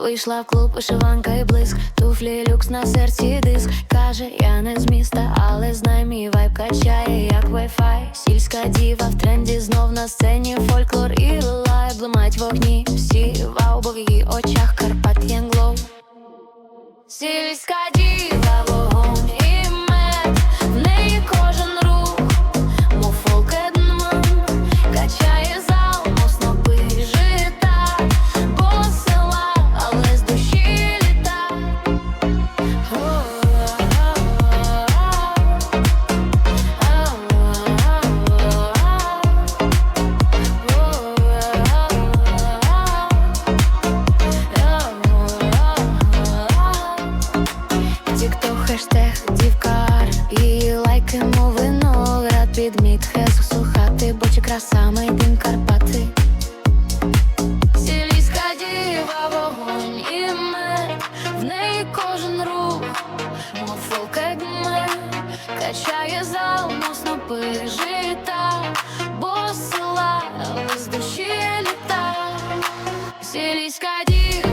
Вийшла в клуб, вишиванка і блиск, туфлі люкс на серці диск. Каже, я не з міста, але знай мій вайб качає, як вайфай. Сільська діва в тренді знов на сцені, фольклор і слухати, бо чи краса мейдин Карпати Сільська діва, вогонь і мед В неї кожен рух, мов фолк егме Качає зал, мов снопи жита Бо з села, але з душі літа Сільська діва